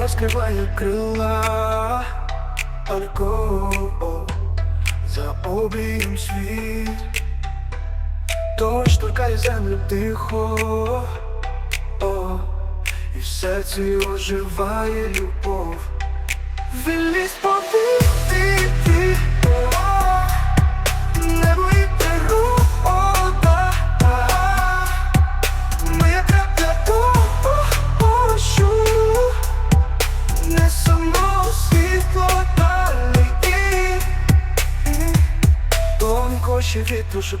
розкриває крыла далеко за обеим свит дощ торкає землю тихо, о, і в серці оживає любов. Виліз повітрі, Тонко ще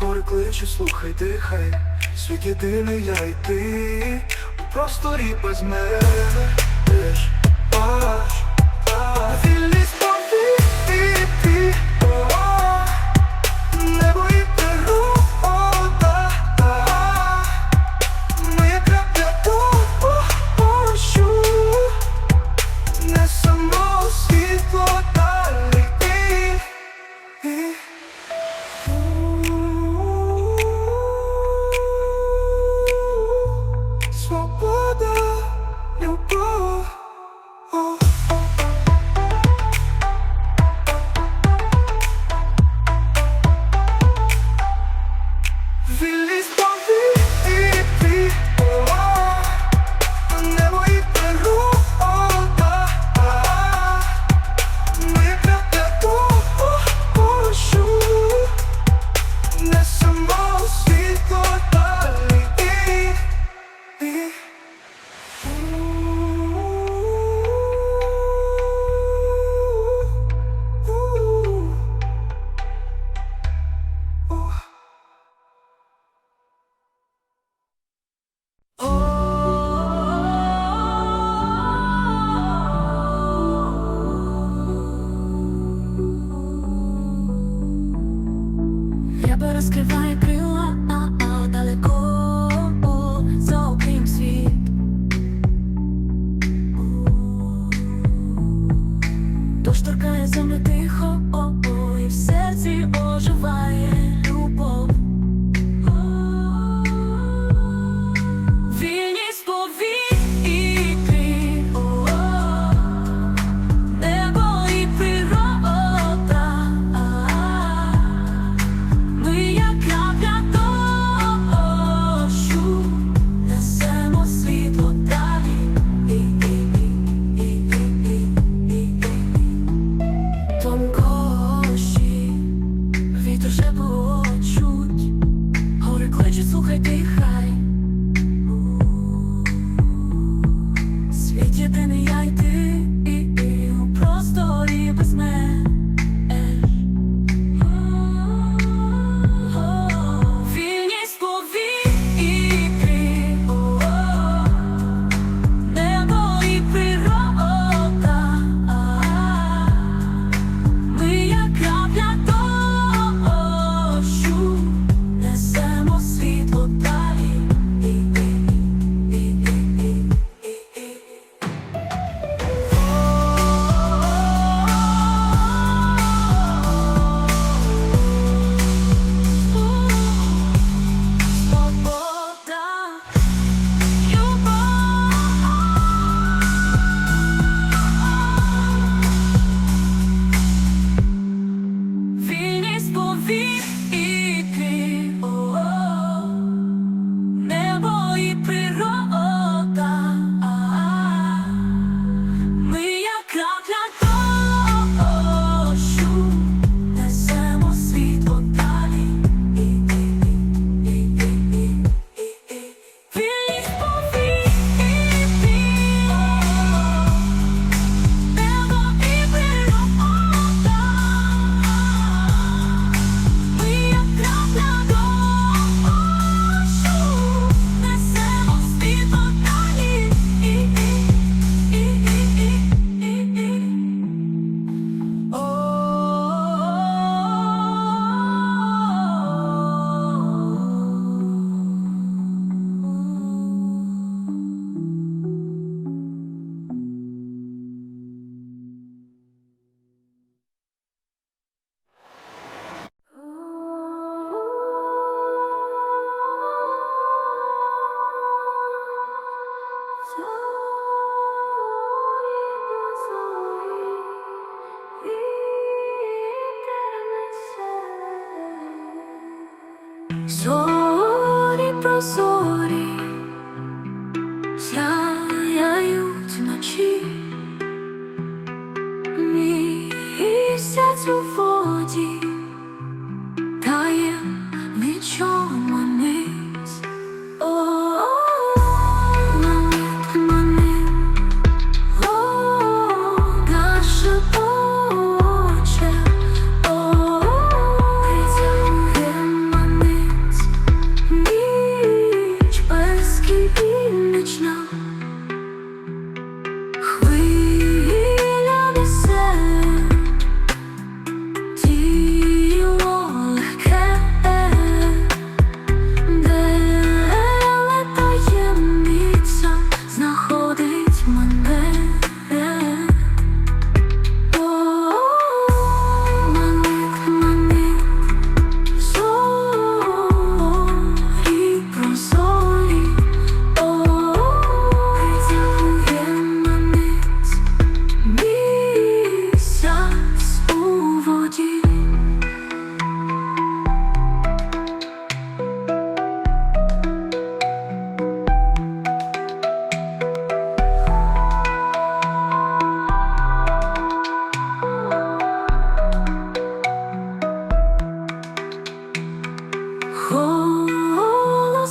гори кличе, слухай, дихай, світ єдиний я й ти, у просторі без мене Дощ торкає землю тихо, о, о, і в серці оживає Отже, слухай тих.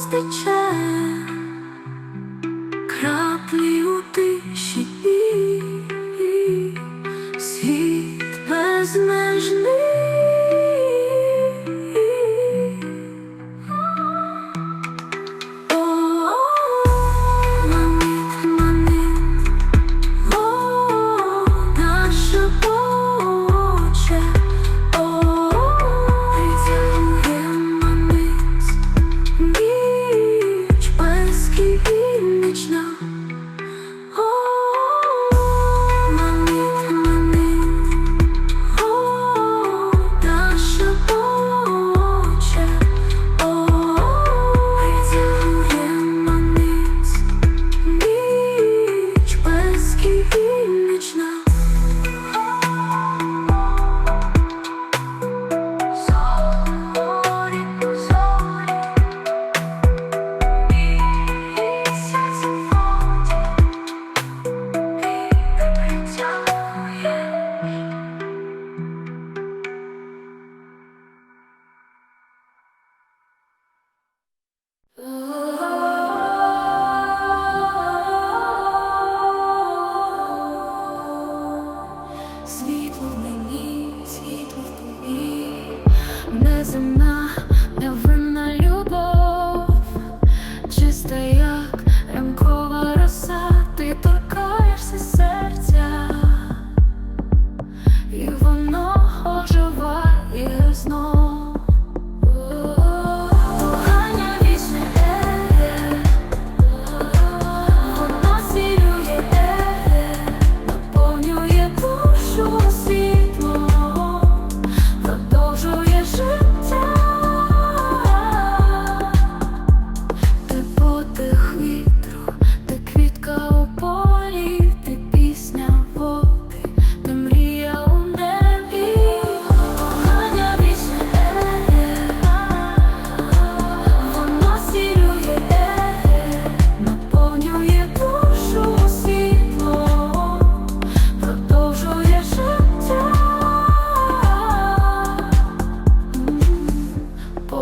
the child.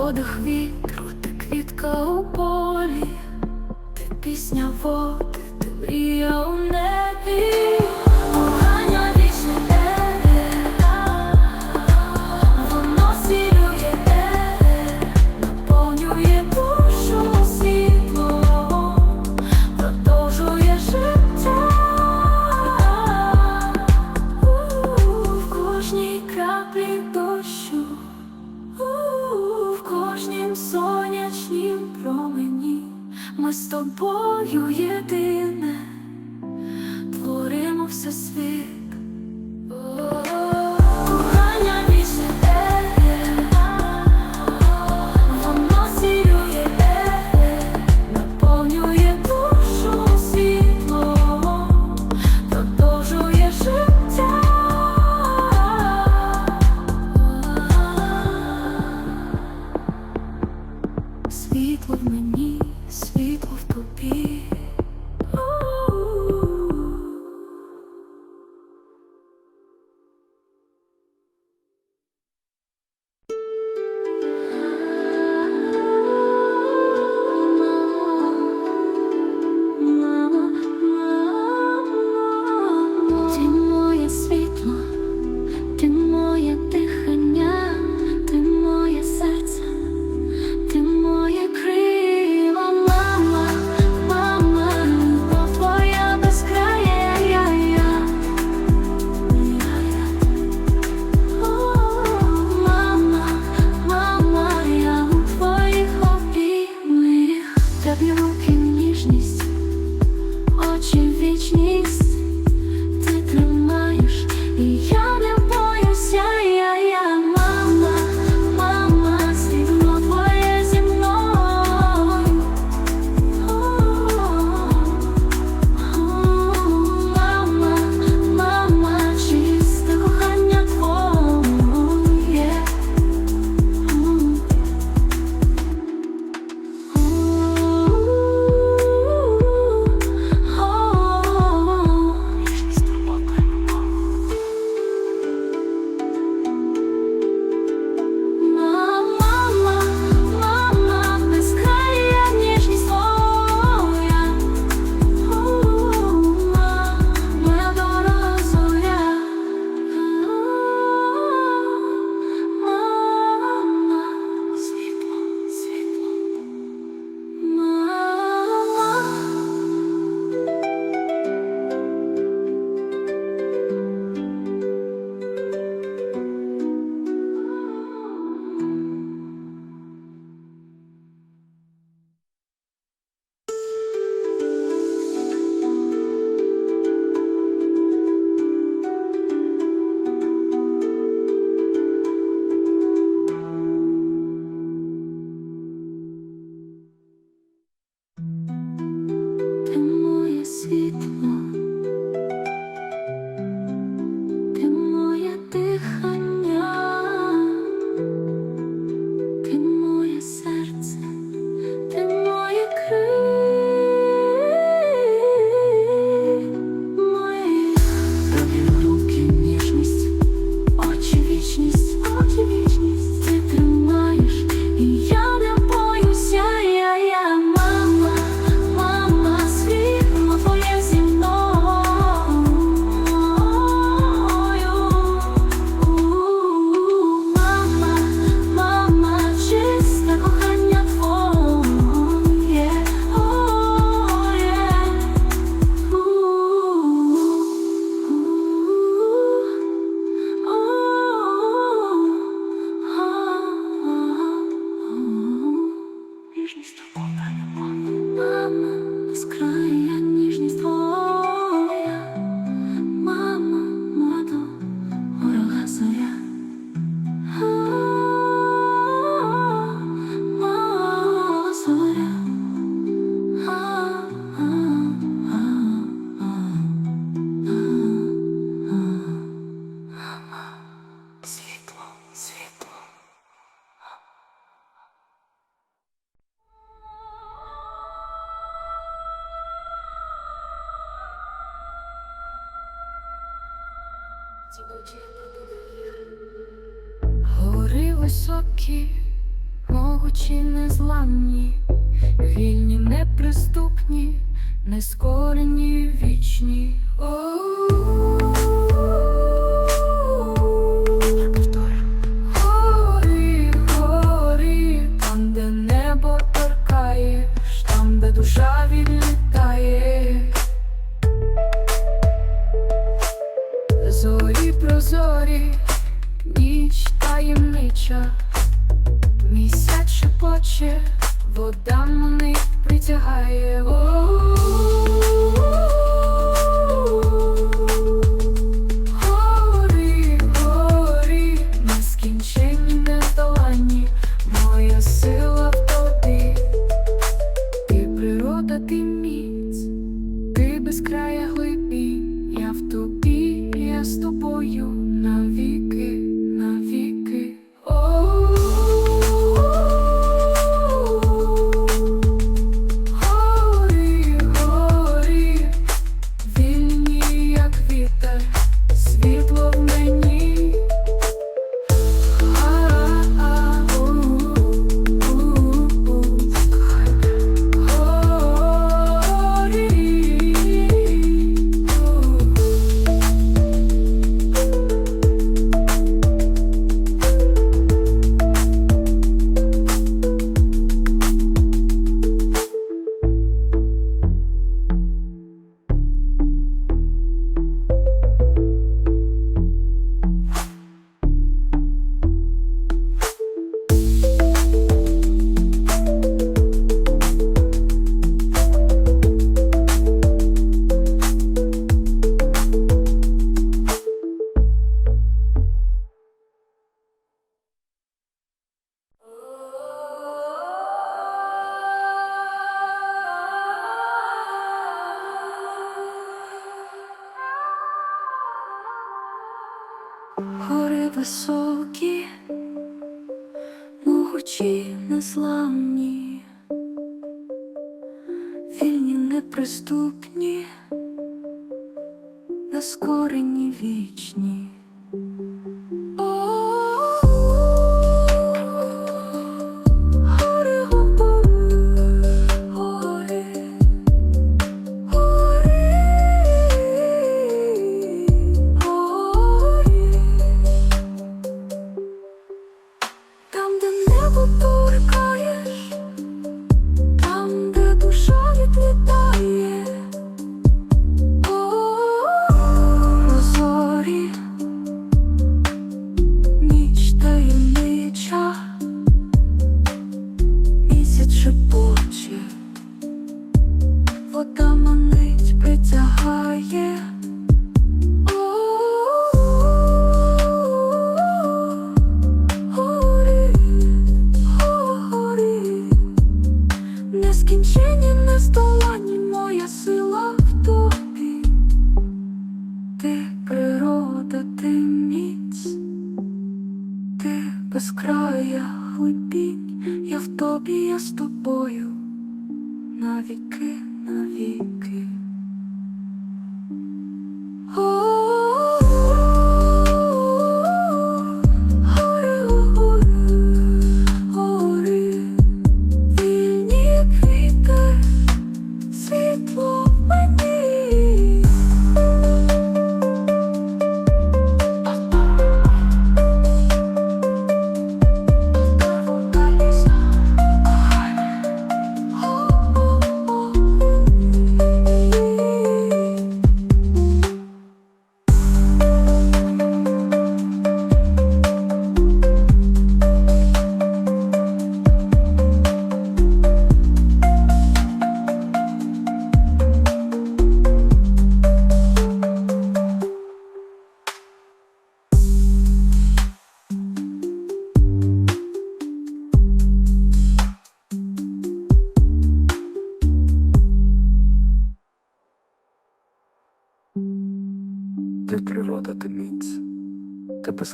подих вітру, ти квітка у полі, ти пісня води, ти мрія у небі. очі вічніх високі, могучі, незламні, вільні, неприступні, нескорені, вічні. Diego.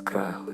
Без